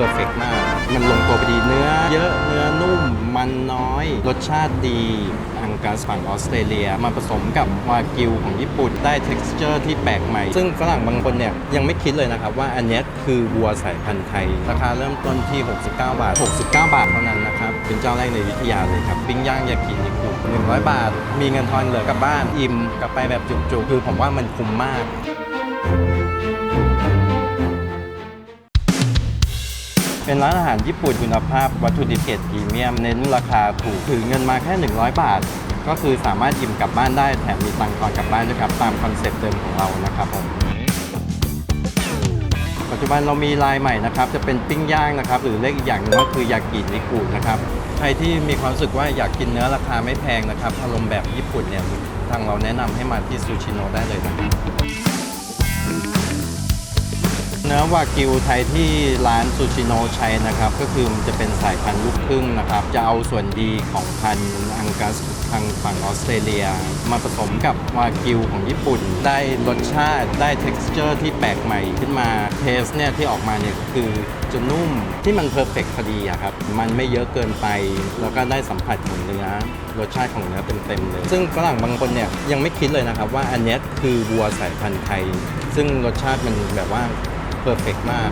เพอร์เฟกมาก มันลงตัวพอดีเนื้อ เยอะเนื้อนุ่ม มันน้อย รสชาติดีอังกัสฝั่งออสเตรเลีย มาผสมกับวากิวของญี่ปุ่นได้ t e x t อร์ที่แปลกใหม่ ซึ่งฝรั่งบางคนเนี่ยยังไม่คิดเลยนะครับว่าอันนี้คือวัวสายพันธุ์ไทย ราคาเริ่มต้นที่ 69 บาท 69 บาทเท่านั้นนะครับ เป็นเจ้าแรกในอยุทยาเลยครับ ปิ้งย่างยากินิคุ100 บาท มีเงินทอนเหลือกลับบ้านอิ่มกลับไปแบบจุกๆ คือผมว่ามันคุ้มมาก เป็นร้านอาหารญี่ปุ่นคุณภาพวัตถุดิบเกรดพรีเมียมเน้นราคาถูกถือเงินมาแค่ 100 บาท ก็คือสามารถอิ่มกลับบ้านได้แถมมีตังค์ทอนกลับบ้านด้วยครับตามคอนเซ็ปต์เดิมของเรานะครับผมปัจจุบันเรามีลายใหม่นะครับจะเป็นปิ้งย่างนะครับหรือเรียกอีกอย่างหนึงก็คือยากินิกุนะครับใครที่มีความรู้สึกว่าอยากกินเนื้อราคาไม่แพงนะครับอารมณ์แบบญี่ปุ่นเนี่ยทางเราแนะนำให้มาที่ซูชิโนได้เลยนะครับ เนื้อวากิวไทยที่ร้านซูชิโนใช้นะครับ ก็คือมันจะเป็นสายพันธุ์ลูกครึ่งนะครับ จะเอาส่วนดีของพันธุ์อังกัสทางฝั่งออสเตรเลีย มาผสมกับวากิวของญี่ปุ่น ได้รสชาติได้ t e x t อร์ที่แปลกใหม่ขึ้นมาเทสเนี่ยที่ออกมาเนี่ยคือจะนุ่มที่มันเพอร์เฟกต์พอดีอะครับ มันไม่เยอะเกินไป แล้วก็ได้สัมผัสของเนื้อรสชาติของเนื้อเต็มๆเลย ซึ่งฝรั่งบางคนเนี่ยยังไม่คิดเลยนะครับว่าอันเนี้คือวัวสายพันธุ์ไทย ซึ่งรสชาติมันแบบว่า เพอร์เฟกมาก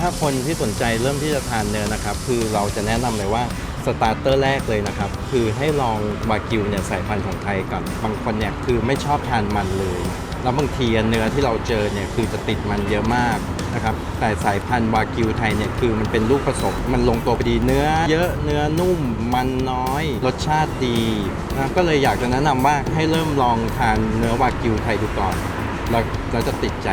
ถ้าคนที่สนใจเริ่มที่จะทานเนื้อนะครับ คือเราจะแนะนำเลยว่าสตาร์เตอร์แรกเลยนะครับ คือให้ลองวากิวเนี่ยสายพันธุ์ของไทยก่อนบางคนเนี่ยคือไม่ชอบทานมันเลย แล้วบางทีเนื้อที่เราเจอเนี่ยคือจะติดมันเยอะมากนะครับแต่สายพันธุ์วากิวไทยเนี่ยคือมันเป็นลูกผสมมันลงตัวพอดีเนื้อ เยอะเนื้อนุ่มมันน้อย รสชาติดีนะก็เลยอยากจะแนะนำว่าให้เริ่มลองทานเนื้อวากิวไทยดูก่อนแล้วเราจะติดใจ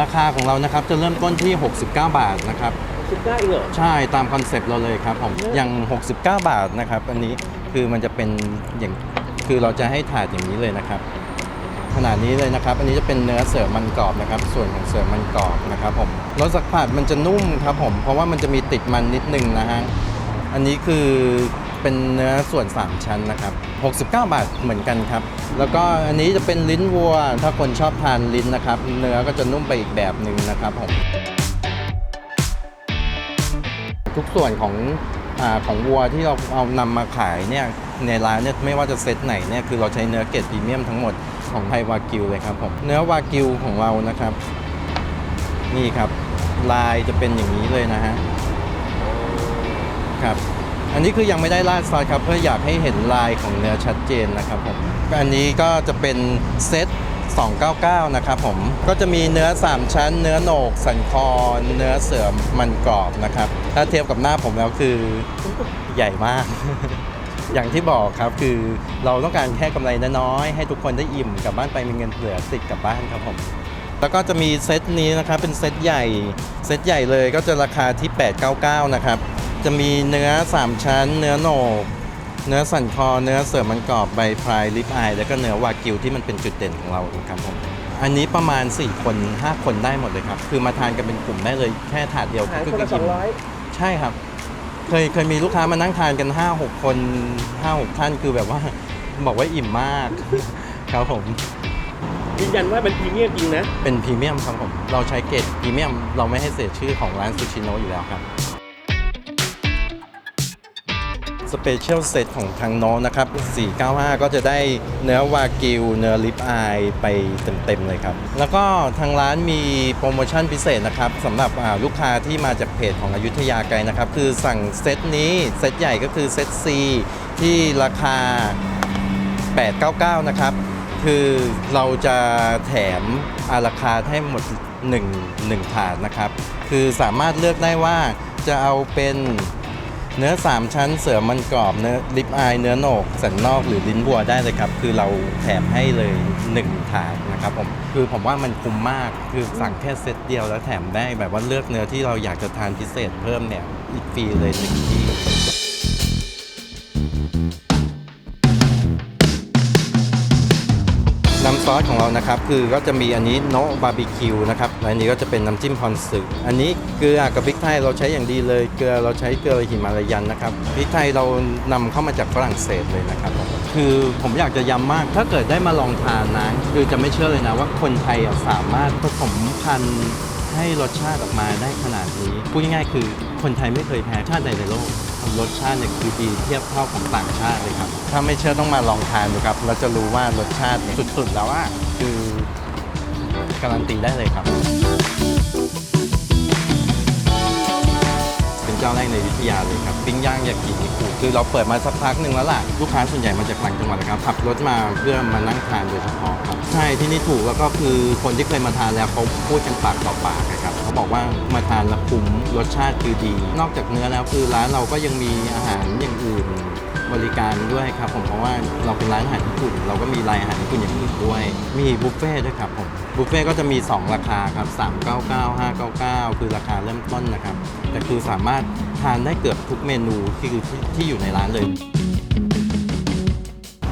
ราคาของเรานะครับจะเริ่มต้นที่ 69 บาทนะครับสิบเก้าเองเหรอใช่ตามคอนเซปต์เราเลยครับผมอย่าง 69 บาทนะครับ อันนี้คือมันจะเป็นอย่างคือเราจะให้ถาดอย่างนี้เลยนะครับ ขนาดนี้เลยนะครับ อันนี้จะเป็นเนื้อเสริมมันกรอบนะครับ ส่วนของเสริมมันกรอบนะครับผมรสสักผัดมันจะนุ่มครับผมเพราะว่ามันจะมีติดมันนิดนึงนะฮะอันนี้คือ เป็นเนื้อส่วน 3 ชั้นนะครับ 69 บาทเหมือนกันครับ แล้วก็อันนี้จะเป็นลิ้นวัว ถ้าคนชอบทานลิ้นนะครับ เนื้อก็จะนุ่มไปอีกแบบหนึ่งนะครับผม ทุกส่วนของอของวัวที่เราเอานำมาขายเนี่ยในร้านเนี่ยไม่ว่าจะเซตไหนเนี่ยคือเราใช้เนื้อเกรดพรีเมียมทั้งหมดของไทยวากิวเลยครับผมเนื้อวากิวของเรานะครับ นี่ครับ ลายจะเป็นอย่างนี้เลยนะฮะครับ อันนี้คือยังไม่ได้ราดซอสครับเพื่ออยากให้เห็นลายของเนื้อชัดเจนนะครับผมอันนี้ก็จะเป็นเซต299 นะครับผม ก็จะมีเนื้อ 3 ชั้น เนื้อโหนก สันคอ เนื้อเสือมมันกรอบนะครับ ถ้าเทียบกับหน้าผมแล้วคือใหญ่มาก อย่างที่บอกครับคือเราต้องการแค่กำไรน้อยๆให้ทุกคนได้อิ่มกลับบ้านไปมีเงินเหลือติดกลับบ้านครับผม แล้วก็จะมีเซตนี้นะครับเป็นเซตใหญ่ เซตใหญ่เลยก็จะราคาที่ 899 นะครับ จะมีเนื้อ 3 ชั้น เนื้อโหนก เนื้อสันคอ เนื้อเสริมมันกรอบใบพายลิปอาย แล้วก็เนื้อวากิวที่มันเป็นจุดเด่นของเราครับผม อันนี้ประมาณ 4 คน 5 คนได้หมดเลยครับ คือมาทานกันเป็นกลุ่มได้เลยแค่ถาดเดียวหารก็คนละกิสองร้อยใช่ครับ เคยเคยมีลูกค้ามานั่งทานกัน 5 6 คน 5 6 ท่านคือแบบว่าบอกว่าอิ่มมาก ครับผม ยืนยันว่าเป็นพรีเมียมจริงนะ เป็นพรีเมียมครับผม เราใช้เกรดพรีเมียม เราไม่ให้เสียชื่อของร้านซูชิโนอยู่แล้วครับ สเปเชียลเซตของทางโน้นนะครับ 495 ก็จะได้เนื้อวากิว เนื้อลิปอายไปเต็มๆเลยครับ แล้วก็ทางร้านมีโปรโมชั่นพิเศษนะครับสำหรับลูกค้าที่มาจากเพจของอยุธยาไกลนะครับ คือสั่งเซตนี้ เซตใหญ่ก็คือเซต C ที่ราคา 899 นะครับ คือเราจะแถมอาราคาให้หมด 1 1ถาดนะครับ คือสามารถเลือกได้ว่าจะเอาเป็น เนื้อ 3 ชั้นเสือมันกรอบเนื้อลิปอายเนื้อโหนกสันนอกหรือลิ้นบัวได้เลยครับ คือเราแถมให้เลย 1 ถาดนะครับผมคือผมว่ามันคุ้มมากคือสั่งแค่เซตเดียวแล้วแถมได้แบบว่าเลือกเนื้อที่เราอยากจะทานพิเศษเพิ่มเนี่ยอีกฟรีเลยหนึ่งที่ ซอสของเรานะครับคือก็จะมีอันนี้โนะบาร์บีคิวนะครับและอันนี้ก็จะเป็นน้ำจิ้มพรสึกอันนี้เกลือกับพริกไทยเราใช้อย่างดีเลย เกลือเราใช้เกลือหิมาลายันนะครับพริกไทยเรานำเข้ามาจากฝรั่งเศสเลยนะครับคคือผมอยากจะย้ำมาก ถ้าเกิดได้มาลองทานนะคือจะไม่เชื่อเลยนะว่าคนไทยอะสามารถผสมพันธุ์ให้รสชาติออกมาได้ขนาดนี้พูดง่ายๆคือคนไทยไม่เคยแพ้ชาติใดในโลก รสชาติเนี่ยคือดีเทียบเท่าของต่างชาติเลยครับ ถ้าไม่เชื่อต้องมาลองทานดูครับเราจะรู้ว่ารสชาติเนี่ยสุดๆ แล้วอะคือการันตีได้เลยครับ เป็นเจ้าแรกในอยุธยาเลยครับ ปิ้งย่างยากินิคุคือเราเปิดมาสักพักหนึ่งแล้วล่ะ ลูกค้าส่วนใหญ่มาจากต่างจังหวัดนะครับขับรถมาเพื่อมานั่งทานโดยเฉพาะครับ ใช่ที่นี่ถูกแล้วก็คือคนที่เคยมาทานแล้วเขาพูดกันปากต่อปากนะครับเขา บอกว่ามาทานแล้วคุ้มรสชาติคือดี นอกจากเนื้อแล้วคือร้านเราก็ยังมีอาหารอย่างอื่นบริการด้วยครับผมเพราะว่าเราเป็นร้านอาหารญี่ปุ่น เราก็มีรายอาหารญี่ปุ่นอย่างอื่นด้วย มีบุฟเฟ่ต์ด้วยครับผมบุฟเฟ่ต์ก็จะมี 2 ราคาครับ 399 599 คือราคาเริ่มต้นนะครับ แต่คือสามารถทานได้เกือบทุกเมนูที่คือที่อยู่ในร้านเลย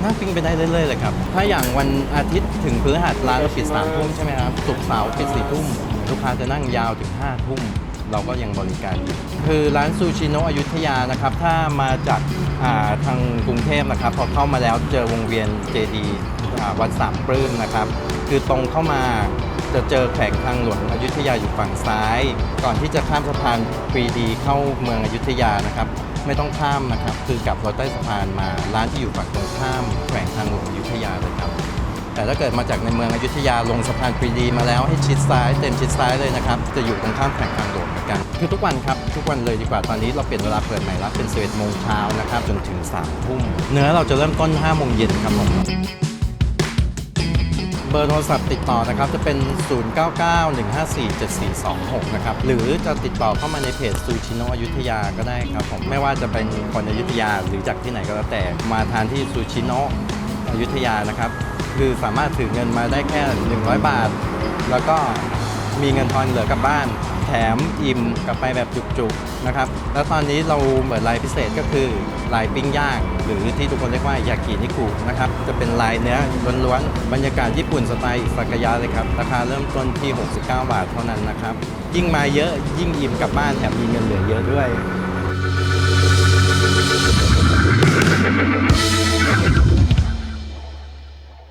นั่งปิ้งไปได้เรื่อยๆเลยครับ ถ้าอย่างวันอาทิตย์ถึงพฤหัสร้านปิดสามทุ่มใช่ไหมครับศุกร์เสาร์ปิดสี่ทุ่ม ลูกค้าจะนั่งยาวถึงห้าทุ่ม เราก็ยังบริการอยู่คือร้านซูชิโนะอยุธยานะครับ ถ้ามาจากาทางกรุงเทพนะครับ พอเข้ามาแล้วเจอวงเวียนเจดีวัดสามปลื้มนะครับ คือตรงเข้ามาจะเจอแขวงทางหลวงอยุธยาอยู่ฝั่งซ้าย ก่อนที่จะข้ามสะพานปรีดีเข้าเมืองอยุธยานะครับ ไม่ต้องข้ามนะครับ คือกลับรถใต้สะพานมาร้านที่อยู่ฝั่งตรงข้ามแขวงทางหลวงอยุธยาเลยครับ แต่ถ้าเกิดมาจากในเมืองอยุธยาลงสะพานปรีดีมาแล้วให้ชิดซ้ายเต็มชิดซ้ายเลยนะครับ จะอยู่ตรงข้ามแขวงทางหลวงเหมือนกัน คือทุกวันครับ ทุกวันเลยดีกว่าตอนนี้เราเปลี่ยนเวลาเปิดใหม่ล้วเป็น11โมงเช้านะครับจนถึง3ทุ่มเนื้อเราจะเริ่มต้น5โมงเย็นครับผมเบอร์โทรศัพท์ติดต่อนะครับจะเป็น 0991547426 นะครับ หรือจะติดต่อเข้ามาในเพจซูชิโนอยุธยาก็ได้ครับผมไม่ว่าจะเป็นคนอยุธยาหรือจากที่ไหนก็แล้วแต่มาทานที่ซูชิโนอยุธยานะครับ คือสามารถถือเงินมาได้แค่ 100 บาท แล้วก็มีเงินทอนเหลือกลับบ้าน แถมอิ่มกลับไปแบบจุกๆนะครับ แล้วตอนนี้เราเปิดลายพิเศษก็คือลายปิ้งย่าง หรือที่ทุกคนเรียกว่ายากินิคุนะครับ จะเป็นลายเนื้อล้วนๆ บรรยากาศญี่ปุ่นสไตล์สักยะเลยครับ ราคาเริ่มต้นที่ 69 บาทเท่านั้นนะครับ ยิ่งมาเยอะยิ่งอิ่มกลับบ้านแถมมีเงินเหลือเยอะด้วย